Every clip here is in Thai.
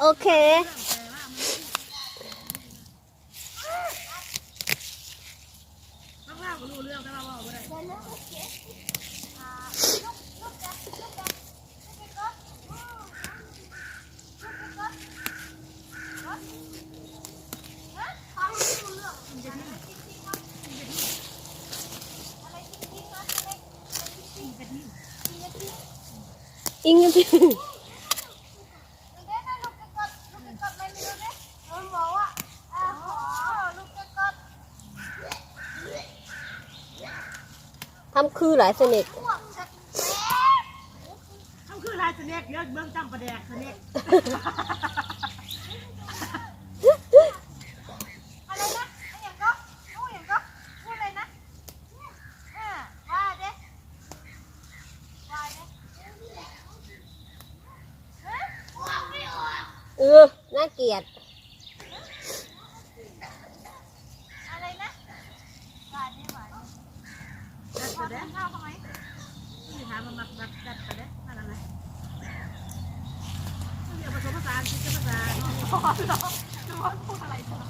โอเคมากๆก็รู้เรื่องแต่ว่าว่าบ่ได้ อิงพี่ ทำคือหลายสนิทเขาคือลายสเน็กเยอะเบื้องจำประแดกสเน็กอะไรนะไอ้อย่างก็พูดอย่างก็พูดเลยนะเออว่า เด้ว่าเด้ฮะว่าไม่ออกเออน่าเกลียดอะไรนะว่าเด้ว่าเด้จัดพอประแดกิกนข้าวเขาไหมนี่ถามมามักแบบจัดประแดกนั่นอะไรเรียกผสมผสานคิดจะภาษาเนาะพอเหรอจะว่าพูดอะไรเถอะ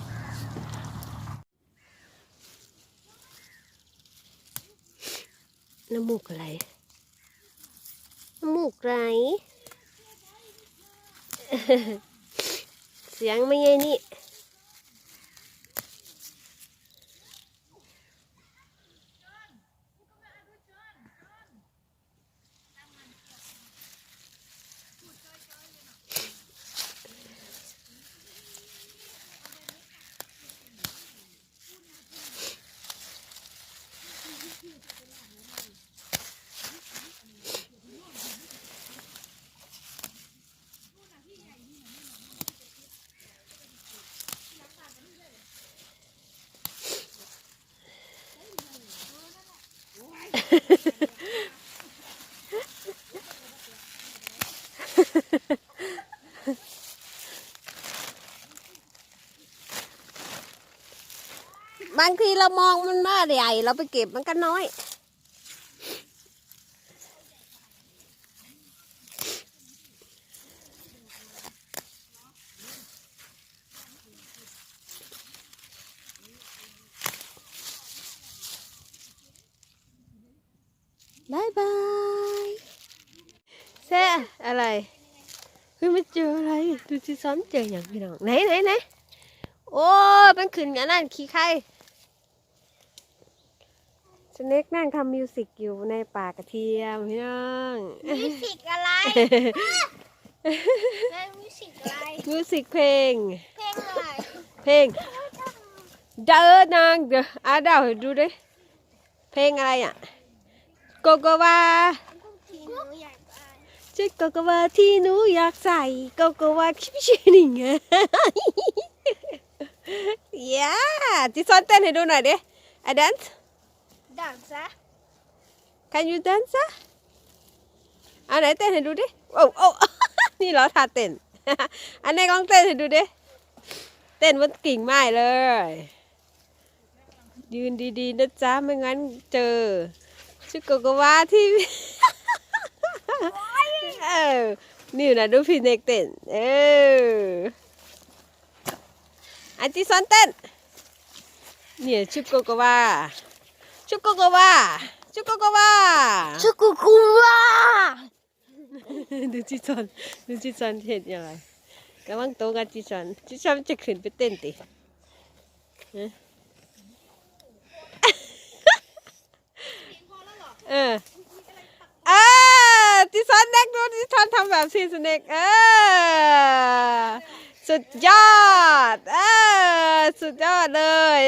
น้ำมูกอะไร น้ำมูกไหล เสียงไม่ใช่นี่ บางทีเรามองมันมาใหญ่ เราไปเก็บมันก็น้อย บายบายแซ่อะไรเฮ้ยไม่เจออะไร ดูสิซ้อนเจออย่างพี่น้อง ไหนไหนไหนโอ้ยมันขึ้นกันนั่นขี้ไข่ สเน็กนั่งทำมิวสิกอยู่ในป่ากระเทียมพี่น้องมิวสิกอะไรแม่มิวสิกอะไรมิวสิกเพลง เพลงอะไร เพลงเดินนางเดออะเดาให้ดูดิเพลงอะไรอะโกโกวาที่หนูอยากได้ชุดโกโกวาที่หนูอยากใส่โกโกวาคิปชินิงอะย่าที่ซ้อนเต้นให้ดูหน่อยดิ I dance ดังซะ Can you dance อะอันไหนเต้นให้ดูดิโอ้โอ้นี่เหรอท่าเต้นอันไหนลองเต้นให้ดูดิเต้นบนกิ่งไม้เลย ยืนดีๆนะจ๊ะไม่งั้นเจอชุดโกโกวาที่เออนี่นะดูพี่เน็กเต้นเอออันที่ซ้อนเต้นเนี่ยชุดโกโกวา ชุดโกโกวาชุดโกโกวาชุกุกุว่าดูจิซอนดูจิซอนเห็นยังไงกำลังโตกับจิซอนจิซอนจะขึ้นไปเต้นติฮะเออเออจิซอนเด็กดูจิซอนทำแบบซีสเน็กเออสุดยอดเออสุดยอดเลย